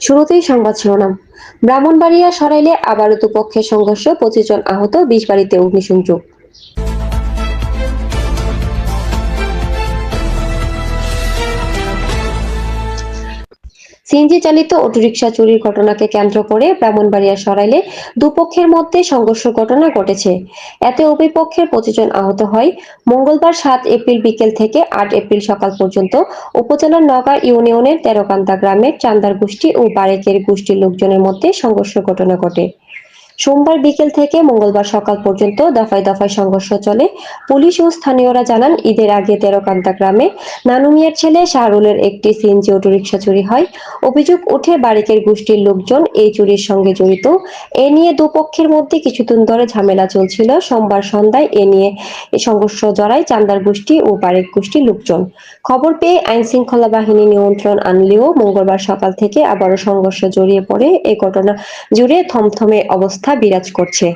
শুরুতেই সংবাদ শিরোনাম। ব্রাহ্মণবাড়িয়া সরাইলে আবার দুপক্ষের সংঘর্ষ পঁচিশ জন আহত বিশ বাড়িতে অগ্নিসংযোগ। সিএনজি চালিত অটোরিকশা চুরির ঘটনাকে কেন্দ্র করে ব্রাহ্মণবাড়িয়া সরাইলে দুপক্ষের মধ্যে সংঘর্ষ ঘটনা ঘটেছে। এতে উভয় পক্ষের পঁচিশ জন আহত হয়। মঙ্গলবার সাত এপ্রিল বিকেল থেকে আট এপ্রিল সকাল পর্যন্ত উপজেলার নগর ইউনিয়নের তেরোকান্দা গ্রামের চান্দার গোষ্ঠী ও বারেকের গোষ্ঠীর লোকজনের মধ্যে সংঘর্ষ ঘটনা ঘটে। সোমবার বিকেল থেকে মঙ্গলবার সকাল পর্যন্ত দফায় দফায় সংঘর্ষ চলে। পুলিশ ও স্থানীয়রা জানান, ঈদের আগে তেরোকান্দা গ্রামে নানু মিয়ার ছেলে শাহরুলের একটি সিএনজি অটোরিকশা চুরি হয়। অভিযোগ উঠে বারিকের গোষ্ঠীর লোকজন এই চুরির সঙ্গে জড়িত। এ নিয়ে দুপক্ষের মধ্যে কিছুদিন ধরে ঝামেলা চলছিল। সোমবার সন্ধ্যায় এ নিয়ে সংঘর্ষ জড়ায় চান্দার গোষ্ঠী ও বারেক গোষ্ঠীর লোকজন। খবর পেয়ে আইন শৃঙ্খলা বাহিনী নিয়ন্ত্রণ আনলেও মঙ্গলবার সকাল থেকে আবারও সংঘর্ষ জড়িয়ে পড়ে। এই ঘটনা জুড়ে থমথমে অবস্থা বিরাজ করছে।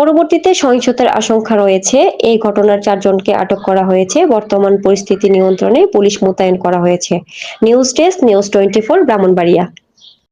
পরবর্তীতে সহিংসতার আশঙ্কা রয়েছে। এই ঘটনার চারজনকে আটক করা হয়েছে। বর্তমান পরিস্থিতি নিয়ন্ত্রণে পুলিশ মোতায়েন করা হয়েছে। News desk, news twenty four Brahmanbaria.